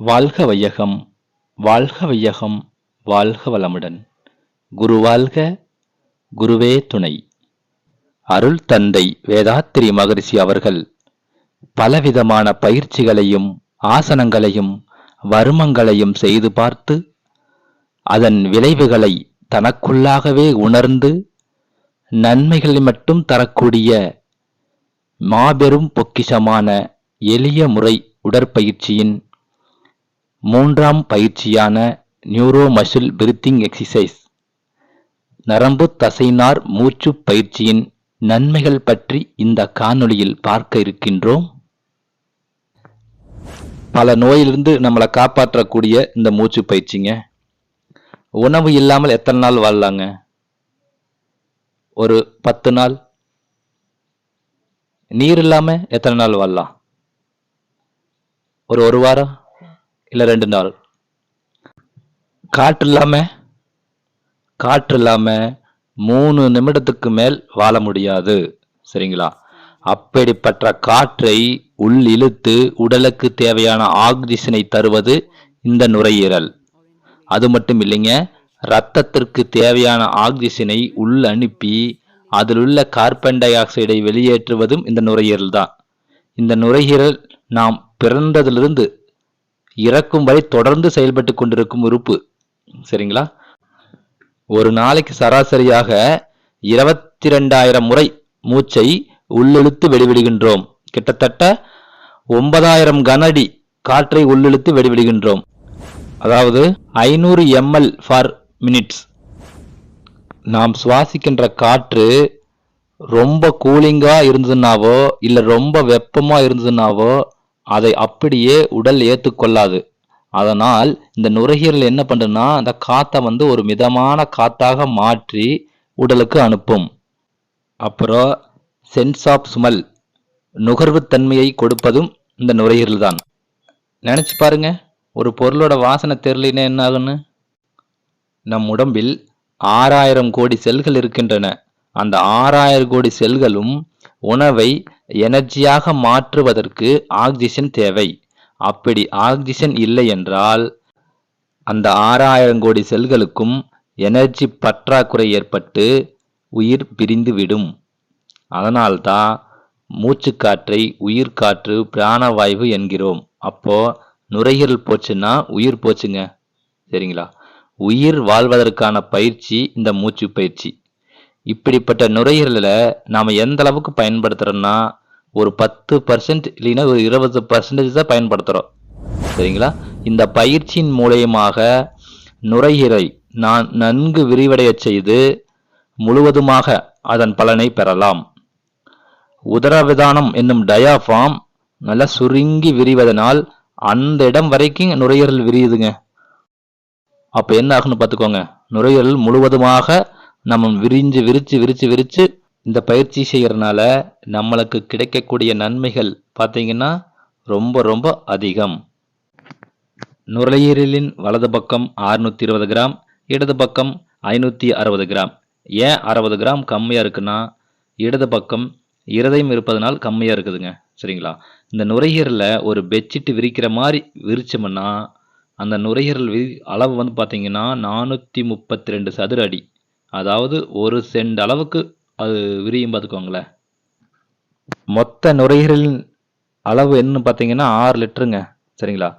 வாழ்க வையகம் வாழ்க வையகம் வாழ்க வளமுடன். குரு வாழ்க குருவே துணை. அருள் தந்தை வேதாத்திரி மகரிஷி அவர்கள் பலவிதமான பயிற்சிகளையும் ஆசனங்களையும் வருமங்களையும் செய்து பார்த்து அதன் விளைவுகளை தனக்குள்ளாகவே உணர்ந்து நன்மைகளை மட்டும் தரக்கூடிய மாபெரும் பொக்கிஷமான எளிய முறை உடற்பயிற்சியின் மூன்றாம் பயிற்சியான நியூரோ மசில் எக்ஸசைஸ் நரம்பு தசைநார் மூச்சு பயிற்சியின் நன்மைகள் பற்றி இந்த காணொளியில் பார்க்க இருக்கின்றோம். பல நோயிலிருந்து நம்மளை காப்பாற்றக்கூடிய இந்த மூச்சு பயிற்சிங்க. உணவு இல்லாமல் எத்தனை நாள் வாழலாங்க? ஒரு பத்து நாள். நீர் இல்லாமல் எத்தனை நாள் வாழலாம்? ஒரு ஒரு வாரம்? இல்லை ரெண்டு நாள். காற்று இல்லாம காற்று இல்லாமல் மூணு நிமிடத்துக்கு மேல் வாழ முடியாது. சரிங்களா? அப்படிப்பட்ட காற்றை உள் இழுத்து உடலுக்கு தேவையான ஆக்சிஜனை தருவது இந்த நுரையீரல். அது மட்டும் இல்லைங்க ரத்தத்திற்கு தேவையான ஆக்சிஜனை உள் அனுப்பி அதில் உள்ள கார்பன் டை ஆக்சைடை வெளியேற்றுவதும் இந்த நுரையீரல் தான். இந்த நுரையீரல் நாம் பிறந்ததிலிருந்து இறக்கும் வரை தொடர்ந்து செயல்பட்டு கொண்டிருக்கும் உறுப்பு. சரிங்களா? ஒரு நாளைக்கு சராசரியாக இருபத்தி ரெண்டாயிரம் முறை மூச்சை உள்ளிழுத்து வெளிவிடுகின்றோம். கிட்டத்தட்ட ஒன்பதாயிரம் கனடி காற்றை உள்ளிழுத்து வெளிவிடுகின்றோம். அதாவது ஐநூறு எம்எல் ஃபார் மினிட்ஸ் நாம் சுவாசிக்கின்ற காற்று ரொம்ப கூலிங்காக இருந்ததுனாவோ இல்லை ரொம்ப வெப்பமாக இருந்ததுனாவோ அதை அப்படியே உடல் ஏற்றுக்கொள்ளாது அதனால் இந்த நுரையீரல் என்ன பண்ணுன்னா அந்த காற்றை வந்து ஒரு மிதமான காத்தாக மாற்றி உடலுக்கு அனுப்பும். அப்புறம் சென்ஸ் ஆஃப் ஸ்மெல் நுகர்வுத்தன்மையை கொடுப்பதும் இந்த நுரையீரல் தான். நினச்சி பாருங்க ஒரு பொருளோட வாசனை தெரியலனா என்ன ஆகுன்னு நம் உடம்பில் ஆறாயிரம் கோடி செல்கள் இருக்கின்றன. அந்த ஆறாயிரம் கோடி செல்களும் உணவை எனர்ஜியாக மாற்றுவதற்கு ஆக்சிஜன் தேவை. அப்படி ஆக்சிஜன் இல்லை என்றால் அந்த ஆறாயிரம் கோடி செல்களுக்கும் எனர்ஜி பற்றாக்குறை ஏற்பட்டு உயிர் பிரிந்துவிடும். அதனால்தான் மூச்சுக்காற்றை உயிர்காற்று பிராணவாயு என்கிறோம். அப்போ நுரையீரல் போச்சுன்னா உயிர் போச்சுங்க. சரிங்களா? உயிர் வாழ்வதற்கான பயிற்சி இந்த மூச்சு பயிற்சி. இப்படிப்பட்ட நுரையீரலில் நாம் எந்த அளவுக்கு பயன்படுத்துகிறோம்னா ஒரு பத்து பர்சன்ட் இல்லைன்னா ஒரு இருபது பர்சன்டேஜ் தான் பயன்படுத்துகிறோம் சரிங்களா? இந்த பயிற்சியின் மூலியமாக நுரையீரலை நான் நன்கு விரிவடைய செய்து முழுவதுமாக அதன் பலனை பெறலாம். உதரவிதானம் என்னும் டயாஃபார்ம் நல்லா சுருங்கி விரிவதனால் அந்த இடம் வரைக்கும் நுரையீரல் விரியுதுங்க. அப்போ என்ன ஆகுன்னு பார்த்துக்கோங்க. நுரையீரல் முழுவதுமாக நம்ம விரிஞ்சு விரிச்சு விரிச்சு விரிச்சு இந்த பயிற்சி செய்யறதுனால நம்மளுக்கு கிடைக்கக்கூடிய நன்மைகள் பார்த்தீங்கன்னா ரொம்ப ரொம்ப அதிகம். நுரையீரலின் வலது பக்கம் 620 இருபது கிராம் இடது பக்கம் ஐநூற்றி அறுபது கிராம். ஏன் அறுபது கிராம் கம்மியாக இருக்குன்னா இடது பக்கம் இருதயம் இருப்பதனால் கம்மியாக இருக்குதுங்க. சரிங்களா? இந்த நுரையீரலில் ஒரு பெட்ஷீட் விரிக்கிற மாதிரி விரிச்சோம்னா அந்த நுரையீரல் விரி அளவு வந்து பார்த்தீங்கன்னா நானூற்றி முப்பத்தி ரெண்டு சதுர அடி. அதாவது ஒரு சென்ட் அளவுக்கு அது விரியும் பார்த்துக்கோங்களேன். மொத்த நுரையீரலின் அளவு என்னன்னு பார்த்தீங்கன்னா ஆறு லிட்டருங்க சரிங்களா?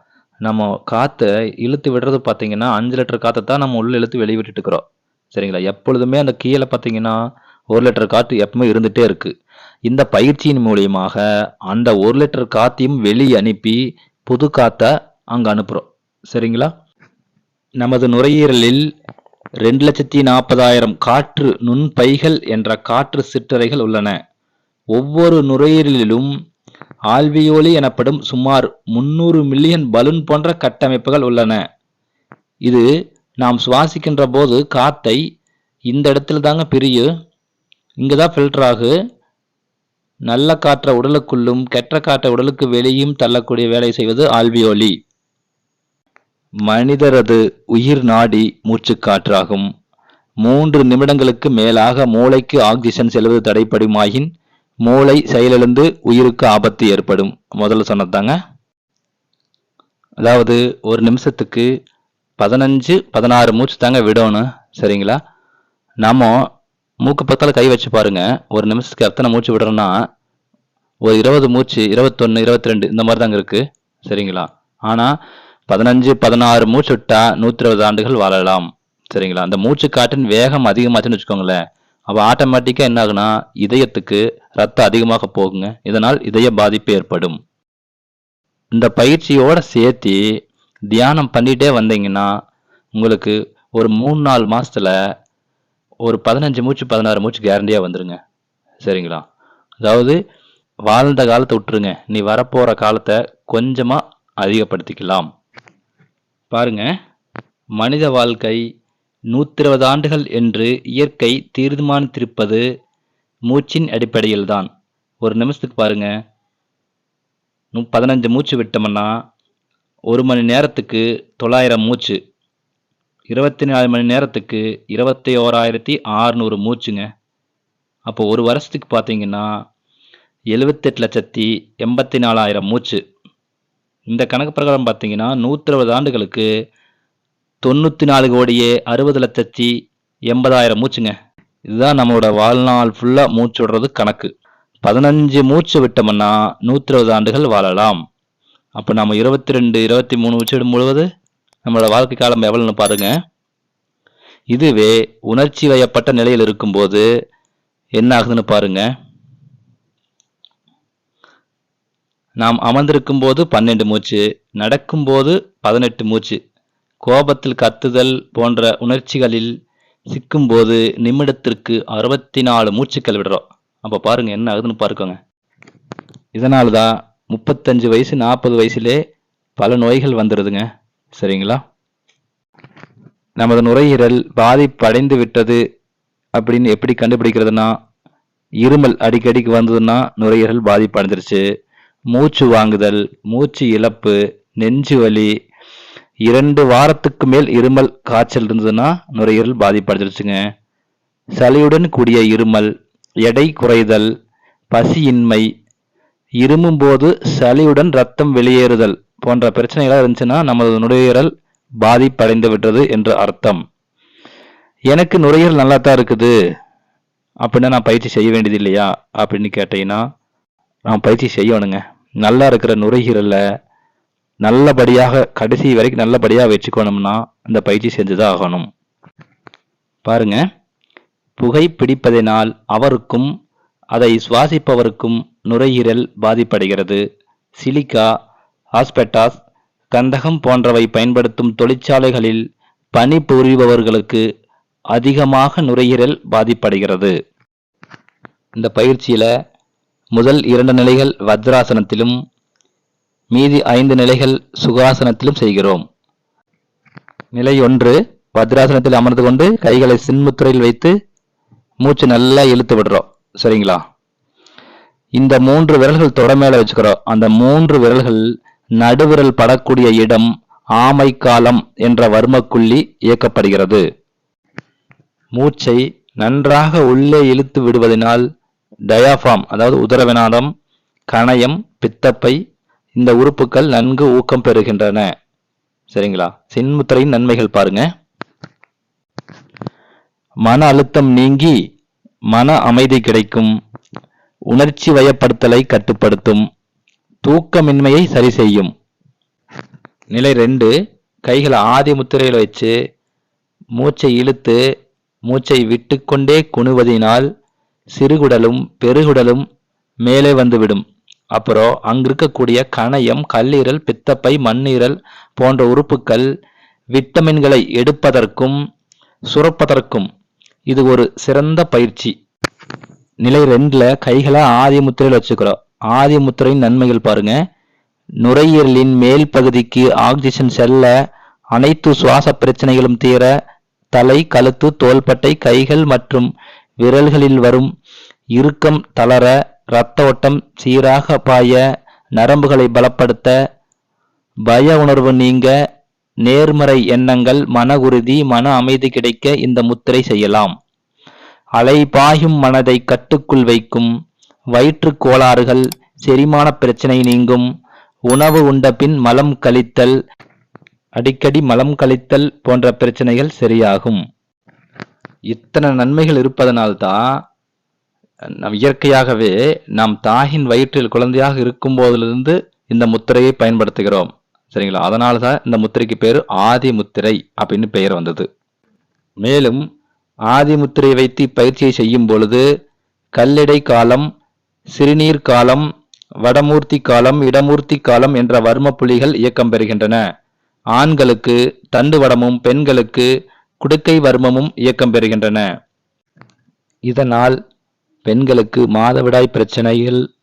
நம்ம காற்றை இழுத்து விடுறது பார்த்தீங்கன்னா அஞ்சு லிட்டர் காற்றை தான் நம்ம உள்ளே இழுத்து வெளிவிட்டுட்டு இருக்கிறோம் சரிங்களா? எப்பொழுதுமே அந்த கீழே பார்த்தீங்கன்னா ஒரு லிட்டர் காற்று எப்பவுமே இருந்துகிட்டே இருக்குது இந்த பயிற்சியின் மூலியமாக அந்த ஒரு லிட்டர் காற்றையும் வெளியே அனுப்பி புது காற்றை அங்கே அனுப்புகிறோம் சரிங்களா? நமது நுரையீரலில் ரெண்டு லட்சத்தி நாற்பதாயிரம் காற்று நுண்பைகள் என்ற காற்று சிற்றறைகள் உள்ளன. ஒவ்வொரு நுரையீரலிலும் ஆல்வியோலி எனப்படும் சுமார் முன்னூறு மில்லியன் பலூன் போன்ற கட்டமைப்புகள் உள்ளன. இது நாம் சுவாசிக்கின்ற போது காத்தை இந்த இடத்துல தாங்க பிரியும் இங்கே தான் ஃபில்டர் ஆகு. நல்ல காற்றை உடலுக்குள்ளும் கெட்ட காற்றை உடலுக்கு வெளியும் தள்ளக்கூடிய வேலை செய்வது ஆல்வியோலி. மனிதரது உயிர் நாடி மூச்சுக்காற்றாகும் மூன்று நிமிடங்களுக்கு மேலாக மூளைக்கு ஆக்சிஜன் செல்வது தடைப்படுமாயின் மூளை செயலிழந்து உயிருக்கு ஆபத்து ஏற்படும். முதல்ல சொன்னதாங்க அதாவது ஒரு நிமிஷத்துக்கு பதினஞ்சு பதினாறு மூச்சு தாங்க விடணும் சரிங்களா? நம்ம மூக்கு பக்கத்தில் கை வச்சு பாருங்க. ஒரு நிமிஷத்துக்கு எத்தனை மூச்சு விடுறோம்னா ஒரு இருபது மூச்சு இருபத்தொன்று இருபத்தி ரெண்டு இந்த மாதிரி தாங்க இருக்கு சரிங்களா? ஆனால் பதினஞ்சு பதினாறு மூச்சு விட்டா நூற்றி இருபது ஆண்டுகள் வாழலாம். சரிங்களா? அந்த மூச்சு காற்றின் வேகம் அதிகமாச்சுன்னு வச்சுக்கோங்களேன். அப்போ ஆட்டோமேட்டிக்காக என்ன ஆகுனா இதயத்துக்கு ரத்தம் அதிகமாக போகுங்க. இதனால் இதய பாதிப்பு ஏற்படும். இந்த பயிற்சியோட சேர்த்து தியானம் பண்ணிகிட்டே வந்தீங்கன்னா உங்களுக்கு ஒரு மூணு நாலு மாதத்தில் ஒரு பதினஞ்சு மூச்சு பதினாறு மூச்சு கேரண்டியாக வந்துடுங்க சரிங்களா? அதாவது வாழ்ந்த காலத்தை விட்டுருங்க. நீ வரப்போகிற காலத்தை கொஞ்சமாக அதிகப்படுத்திக்கலாம். பாருங்க. மனித வாழ்க்கை நூற்றி இருபது ஆண்டுகள் என்று இயற்கை தீர்மானித்திருப்பது மூச்சின் அடிப்படையில்தான். ஒரு நிமிஷத்துக்கு பாருங்க. பதினஞ்சு மூச்சு விட்டோம்னா ஒரு மணி நேரத்துக்கு தொள்ளாயிரம் மூச்சு. இருபத்தி நாலு மணி நேரத்துக்கு இருபத்தி ஓராயிரத்தி ஆறுநூறு மூச்சுங்க. அப்போ ஒரு வருஷத்துக்கு பார்த்தீங்கன்னா எழுபத்தெட்டு லட்சத்தி எண்பத்தி நாலாயிரம் மூச்சு. இந்த கணக்கு பிரகாரம் பார்த்தீங்கன்னா நூற்றி ஆண்டுகளுக்கு தொண்ணூற்றி நாலு கோடியே அறுபது லட்சத்தி எண்பதாயிரம் மூச்சுங்க. இதுதான் நம்மளோட வாழ்நாள் ஃபுல்லாக மூச்சு விடுறது கணக்கு. பதினஞ்சு மூச்சு விட்டோம்னா நூற்றி இருபது ஆண்டுகள் வாழலாம். அப்போ நம்ம இருபத்தி ரெண்டு இருபத்தி மூணு மூச்சு விடும் பொழுது நம்மளோட வாழ்க்கை காலம் எவ்வளோன்னு பாருங்க. இதுவே உணர்ச்சி வயப்பட்ட நிலையில் இருக்கும்போது என்ன ஆகுதுன்னு பாருங்கள் நாம் அமர்ந்திருக்கும் போது பன்னெண்டு மூச்சு நடக்கும்போது பதினெட்டு மூச்சு. கோபத்தில் கத்துதல் போன்ற உணர்ச்சிகளில் சிக்கும்போது நிமிடத்திற்கு அறுபத்தி நாலு மூச்சுக்கள் விடுறோம். அப்போ பாருங்க என்ன ஆகுதுன்னு பாருக்கோங்க. இதனால தான் முப்பத்தஞ்சு வயசு நாற்பது வயசுலே பல நோய்கள் வந்துடுதுங்க சரிங்களா? நமது நுரையீரல் பாதிப்படைந்து விட்டது அப்படின்னு எப்படி கண்டுபிடிக்கிறதுனா இருமல் அடிக்கடிக்கு வந்ததுன்னா நுரையீரல் பாதிப்படைஞ்சிருச்சு. மூச்சு வாங்குதல் மூச்சு இழப்பு நெஞ்சு வலி இரண்டு வாரத்துக்கு மேல் இருமல் காய்ச்சல் இருந்ததுன்னா நுரையீரல் பாதிப்படைஞ்சிருச்சுங்க. சளியுடன் கூடிய இருமல் எடை குறைதல் பசியின்மை இருமும் போது சளியுடன் ரத்தம் வெளியேறுதல் போன்ற பிரச்சனைகளாக இருந்துச்சுன்னா நமது நுரையீரல் பாதிப்படைந்து விட்டது என்று அர்த்தம். எனக்கு நுரையீரல் நல்லா தான் இருக்குது. அப்படின்னா நான் பயிற்சி செய்ய வேண்டியது இல்லையா? அப்படின்னு கேட்டீங்கன்னா நான் பயிற்சி செய்யணுங்க. நல்லா இருக்கிற நுரையீரலை நல்லபடியாக கடைசி வரைக்கும் நல்லபடியாக வச்சுக்கணும்னா அந்த பயிற்சி செஞ்சுதான் ஆகணும். பாருங்க. புகைப்பிடிப்பதனால் அவருக்கும் அதை சுவாசிப்பவருக்கும் நுரையீரல் பாதிப்படைகிறது. சிலிக்கா ஆஸ்பெட்டாஸ் கந்தகம் போன்றவை பயன்படுத்தும் தொழிற்சாலைகளில் பணிபுரிபவர்களுக்கு அதிகமாக நுரையீரல் பாதிப்படைகிறது. இந்த பயிற்சியில முதல் இரண்டு நிலைகள் வஜ்ராசனத்திலும் மீதி ஐந்து நிலைகள் சுகாசனத்திலும் செய்கிறோம். நிலை ஒன்று வஜ்ராசனத்தில் அமர்ந்து கொண்டு கைகளை சின்முத்துறையில் வைத்து மூச்சு நல்லா இழுத்து விடுறோம். சரிங்களா? இந்த மூன்று விரல்கள் தொட மேலே வச்சுக்கிறோம். அந்த மூன்று விரல்கள் நடுவிரல் படக்கூடிய இடம் ஆமை காலம் என்ற வர்மக்குள்ளி இயக்கப்படுகிறது. மூச்சை நன்றாக உள்ளே இழுத்து விடுவதனால் டயாஃபார்ம் அதாவது உதரவினாடம் கணையம் பித்தப்பை இந்த உறுப்புகள் நன்கு ஊக்கம் பெறுகின்றன. சரிங்களா? சின்முத்திரையின் நன்மைகள் பாருங்க. மன அழுத்தம் நீங்கி மன அமைதி கிடைக்கும். உணர்ச்சி வயப்படுத்தலை கட்டுப்படுத்தும். தூக்கமின்மையை சரி செய்யும். நிலை ரெண்டு கைகளை ஆதி முத்திரையில் வச்சு மூச்சை இழுத்து மூச்சை விட்டுக்கொண்டே குணுவதினால் சிறுகுடலும் பெருகுடலும் மேலே வந்துவிடும். அப்புறம் அங்க இருக்கக்கூடிய கணையம் கல்லீரல் பித்தப்பை மண்ணீரல் போன்ற உறுப்புகள் விட்டமின்களை எடுப்பதற்கும் சுரப்பதற்கும். இது ஒரு சிறந்த பயிற்சி. நிலை ரெண்டுல கைகளை ஆதி முத்திரையில் வச்சுக்கிறோம் ஆதி முத்திரையின் நன்மைகள் பாருங்க. நுரையீரலின் மேல் பகுதிக்கு ஆக்சிஜன் செல்ல அனைத்து சுவாச பிரச்சனைகளும் தீர தலை கழுத்து தோள்பட்டை கைகள் மற்றும் விரல்களில் வரும் இறுக்கம் தளர இரத்த ஓட்டம் சீராக பாய நரம்புகளை பலப்படுத்த பய உணர்வு நீங்க நேர்மறை எண்ணங்கள் மன உறுதி மன அமைதி கிடைக்க இந்த முத்திரை செய்யலாம். அலை பாயும் மனதை கட்டுக்குள் வைக்கும். வயிற்றுக் கோளாறுகள் செரிமான பிரச்சனை நீங்கும். உணவு உண்ட பின் மலம் கழித்தல் அடிக்கடி மலம் கழித்தல் போன்ற பிரச்சனைகள் சரியாகும். இத்தனை நன்மைகள் இருப்பதனால்தான் நம் இயற்கையாகவே நாம் தாயின் வயிற்றில் குழந்தையாக இருக்கும் போதிலிருந்து இந்த முத்திரையை பயன்படுத்துகிறோம். சரிங்களா? அதனால தான் இந்த முத்திரைக்கு பேர் ஆதி முத்திரை அப்படின்னு பெயர் வந்தது. மேலும் ஆதி முத்திரை வைத்து இப்பயிற்சியை செய்யும் பொழுது கல்லடை காலம் சிறுநீர் காலம் வடமூர்த்தி காலம் இடமூர்த்தி காலம் என்ற வர்ம புலிகள் இயக்கம் பெறுகின்றன. ஆண்களுக்கு தண்டு வடமும் பெண்களுக்கு குடுக்கை வர்மமும் இயக்கம் பெறுகின்றன. இதனால் பெண்களுக்கு மாதவிடாய் பிரச்சனைகள்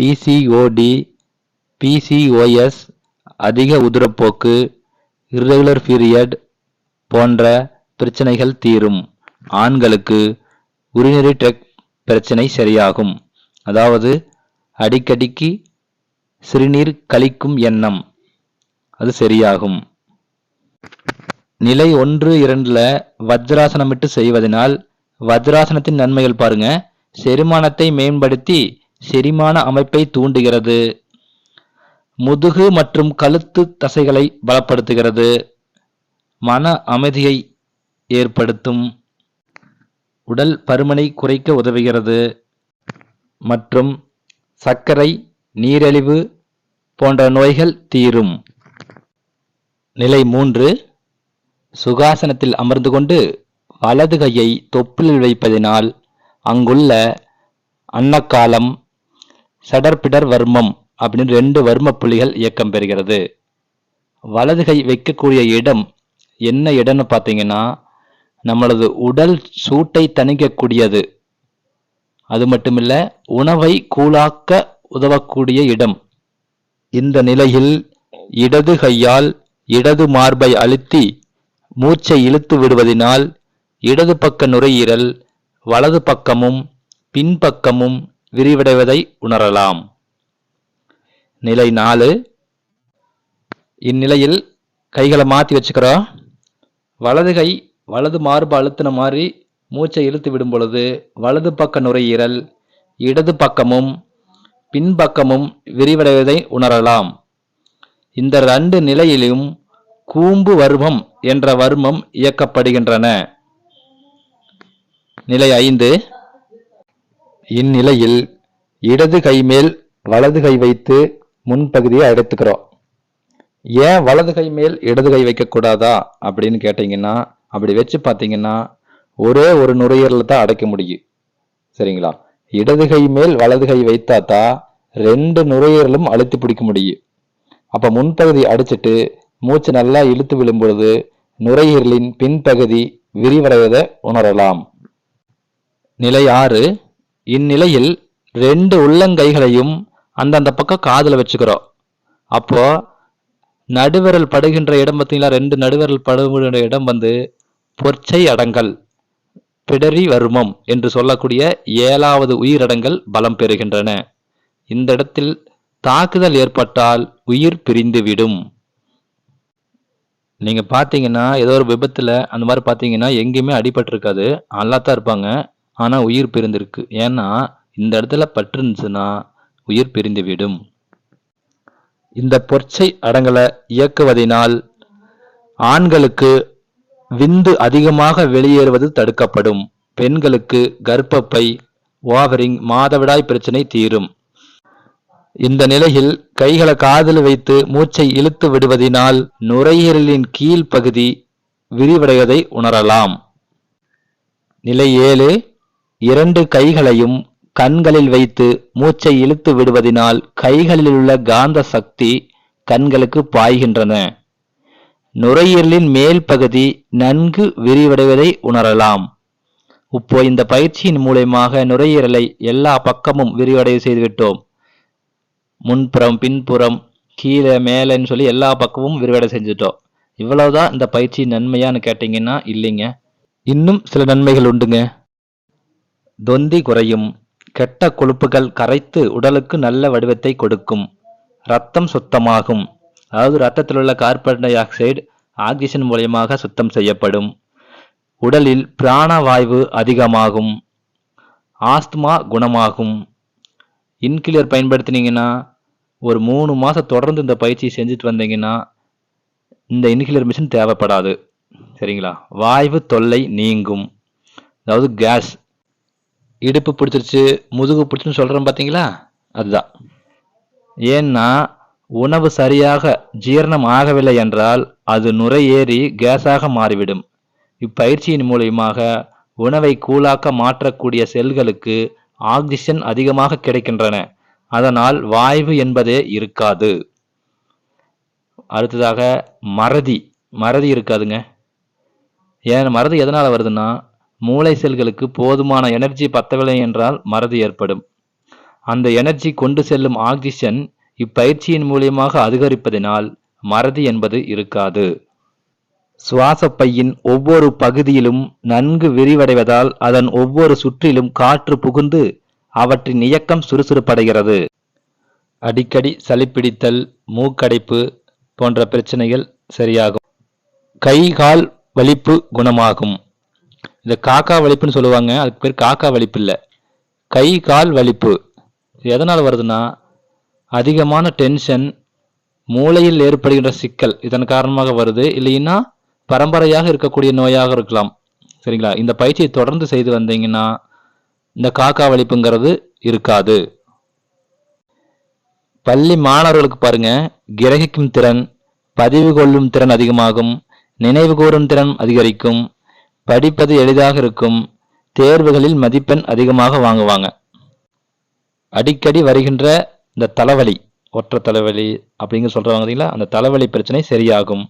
பிசிஓடி பிசிஓஎஸ் அதிக உதிரப்போக்கு irregular பீரியட் போன்ற பிரச்சனைகள் தீரும். ஆண்களுக்கு urinary tract பிரச்சனை சரியாகும். அதாவது அடிக்கடிக்கு சிறுநீர் கழிக்கும் எண்ணம். அது சரியாகும். நிலை ஒன்று இரண்டுல வஜ்ராசனமிட்டு செய்வதனால் வஜ்ராசனத்தின் நன்மைகள் பாருங்க. செரிமானத்தை மேம்படுத்தி செரிமான அமைப்பை தூண்டுகிறது. முதுகு மற்றும் கழுத்து தசைகளை பலப்படுத்துகிறது. மன அமைதியை ஏற்படுத்தும். உடல் பருமனை குறைக்க உதவுகிறது. மற்றும் சர்க்கரை நீரிழிவு போன்ற நோய்கள் தீரும். நிலை மூன்று சுகாசனத்தில் அமர்ந்து கொண்டு வலது கையை தொப்பிலில் வைப்பதினால் அங்குள்ள அன்னக்காலம் சடர்பிடர் வர்மம் அப்படின்னு ரெண்டு வர்ம புள்ளிகள் இயக்கம் பெறுகிறது. வலது கை வைக்கக்கூடிய இடம் என்ன இடம்னு பார்த்தீங்கன்னா நம்மளது உடல் சூட்டை தணிக்கக்கூடியது. அது மட்டுமில்ல உணவை கூழாக்க உதவக்கூடிய இடம். இந்த நிலையில் இடது கையால் இடது மார்பை அழுத்தி மூச்சை இழுத்து விடுவதினால் இடது பக்க நுரையீரல் வலது பக்கமும் பின்பக்கமும் விரிவடைவதை உணரலாம். நிலை நாலு. இந்நிலையில் கைகளை மாற்றி வச்சுக்கிறோம் வலது கை வலது மார்பு அழுத்தின மாதிரி மூச்சை இழுத்து விடும் பொழுது வலது பக்க நுரையீரல் இடது பக்கமும் பின்பக்கமும் விரிவடைவதை உணரலாம். இந்த ரெண்டு நிலையிலும் கூம்பு வர்மம் என்ற வர்மம் இயக்கப்படுகின்றன. நிலை ஐந்து. இந்நிலையில் இடது கை மேல் வலது கை வைத்து முன்பகுதியை அடைத்துக்கிறோம். ஏன் வலது கை மேல் இடது கை வைக்கக்கூடாதா அப்படின்னு கேட்டிங்கன்னா அப்படி வச்சு பார்த்தீங்கன்னா ஒரே ஒரு நுரையீரலை தான் அடைக்க முடியும். சரிங்களா? இடது கை மேல் வலது கை வைத்தா தான் ரெண்டு நுரையீரலும் அழுத்தி பிடிக்க முடியும். அப்போ முன்பகுதி அடிச்சிட்டு மூச்சு நல்லா இழுத்து விழும்பொழுது நுரையீரலின் பின்பகுதி விரிவடைவதை உணரலாம். நிலை ஆறு. இந்நிலையில் ரெண்டு உள்ளங்கைகளையும் அந்தந்த பக்கம் காதில் வச்சுக்கிறோம். அப்போ நடுவிரல் படுகின்ற இடம் பார்த்தீங்களா? ரெண்டு நடுவிரல் படுகின்ற இடம் வந்து பொற்சை அடங்கல் பிடரி வர்மம் என்று சொல்லக்கூடிய ஏழாவது உயிரடங்கள் பலம் பெறுகின்றன. இந்த இடத்தில் தாக்குதல் ஏற்பட்டால் உயிர் பிரிந்துவிடும். நீங்க பாத்தீங்கன்னா ஏதோ ஒரு விபத்துல அந்த மாதிரி பாத்தீங்கன்னா எங்கேயுமே அடிபட்டிருக்காது. நல்லா தான் இருப்பாங்க. ஆனா உயிர் பிரிந்திருக்கு. ஏன்னா இந்த இடத்துல பட்டிருந்துச்சுன்னா உயிர் பிரிந்துவிடும் இந்த பொற்சை அடங்கலை இயக்குவதினால் ஆண்களுக்கு விந்து அதிகமாக வெளியேறுவது தடுக்கப்படும். பெண்களுக்கு கர்ப்பப்பை ஓவரிங் மாதவிடாய் பிரச்சனை தீரும். இந்த நிலையில் கைகளை காதில் வைத்து மூச்சை இழுத்து விடுவதினால் நுரையீரலின் கீழ் பகுதி விரிவடைவதை உணரலாம். நிலை ஏழு இரண்டு கைகளையும் கண்களில் வைத்து மூச்சை இழுத்து விடுவதினால் கைகளில் உள்ள காந்த சக்தி கண்களுக்கு பாய்கின்றன. நுரையீரலின் மேல் பகுதி நன்கு விரிவடைவதை உணரலாம். இப்போ இந்த பயிற்சியின் மூலயமாக நுரையீரலை எல்லா பக்கமும் விரிவடைய செய்துவிட்டோம். முன்புறம் பின்புறம் கீழே மேலேன்னு சொல்லி எல்லா பக்கமும் விரிவடை செஞ்சுட்டோம். இவ்வளவுதான் இந்த பயிற்சி நன்மையான்னு கேட்டீங்கன்னா இல்லைங்க. இன்னும் சில நன்மைகள் உண்டுங்க. தொந்தி குறையும். கெட்ட கொழுப்புகள் கரைத்து உடலுக்கு நல்ல வடிவத்தை கொடுக்கும். ரத்தம் சுத்தமாகும். அதாவது ரத்தத்தில் உள்ள கார்பன் டை ஆக்சைடு ஆக்சிஜன் மூலியமாக சுத்தம் செய்யப்படும். உடலில் பிராணவாயு அதிகமாகும். ஆஸ்துமா குணமாகும். இன்கிளியர் பயன்படுத்தினீங்கன்னா ஒரு மூணு மாதம் தொடர்ந்து இந்த பயிற்சியை செஞ்சுட்டு வந்தீங்கன்னா இந்த இன்ஹிலர் மிஷின் தேவைப்படாது. சரிங்களா? வாய்வு தொல்லை நீங்கும். அதாவது கேஸ் இடுப்பு பிடிச்சிருச்சு முதுகு பிடிச்சுன்னு சொல்கிறோம் பார்த்தீங்களா அதுதான். ஏன்னா உணவு சரியாக ஜீரணம் ஆகவில்லை என்றால் அது நுரையேறி கேஸாக மாறிவிடும். இப்பயிற்சியின் மூலியமாக உணவை கூழாக்க மாற்றக்கூடிய செல்களுக்கு ஆக்சிஜன் அதிகமாக கிடைக்கின்றன. அதனால் வாய்வு என்பதே இருக்காது. அடுத்ததாக மறதி. மறதி இருக்காதுங்க. ஏன்? மறதி எதனால் வருதுன்னா மூளை செல்களுக்கு போதுமான எனர்ஜி பத்தவில்லை என்றால் மறதி ஏற்படும். அந்த எனர்ஜி கொண்டு செல்லும் ஆக்சிஜன் இப்பயிற்சியின் மூலியமாக அதிகரிப்பதினால் மறதி என்பது இருக்காது. சுவாசப்பையின் ஒவ்வொரு பகுதியிலும் நன்கு விரிவடைவதால் அதன் ஒவ்வொரு சுற்றிலும் காற்று புகுந்து அவற்றின் இயக்கம் சுறுசுறுப்படைகிறது. அடிக்கடி சளிப்பிடித்தல் மூக்கடைப்பு போன்ற பிரச்சனைகள் சரியாகும். கை கால் வலிப்பு குணமாகும். இந்த காக்கா வலிப்புன்னு சொல்லுவாங்க அதுக்கு பேர் காக்கா வலிப்பு இல்லை. கை கால் வலிப்பு. எதனால் வருதுன்னா அதிகமான டென்ஷன் மூளையில் ஏற்படுகின்ற சிக்கல் இதன் காரணமாக வருது. இல்லைன்னா பரம்பரையாக இருக்கக்கூடிய நோயாக இருக்கலாம். சரிங்களா? இந்த பயிற்சியை தொடர்ந்து செய்து வந்தீங்கன்னா இந்த காக்கா வலிப்புங்கிறது இருக்காது. பள்ளி மாணவர்களுக்கு பாருங்க கிரகிக்கும் திறன் பதிவு கொள்ளும் திறன் அதிகமாகும் நினைவு கூறும் திறன் அதிகரிக்கும் படிப்பது எளிதாக இருக்கும் தேர்வுகளில் மதிப்பெண் அதிகமாக வாங்குவாங்க. அடிக்கடி வருகின்ற இந்த தலைவலி ஒற்றை தலைவலி அப்படிங்க சொல்றாங்க பார்த்தீங்களா அந்த தலைவலி பிரச்சனை சரியாகும்.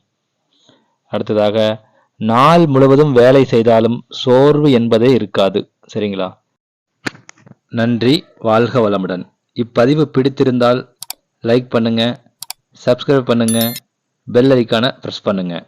அடுத்ததாக நாள் முழுவதும் வேலை செய்தாலும் சோர்வு என்பதே இருக்காது. சரிங்களா? நன்றி வாழ்க வளமுடன். இப்பதிவு பிடித்திருந்தால் லைக் பண்ணுங்கள் சப்ஸ்கிரைப் பண்ணுங்கள் பெல் ஐக்கானை ப்ரெஸ் பண்ணுங்கள்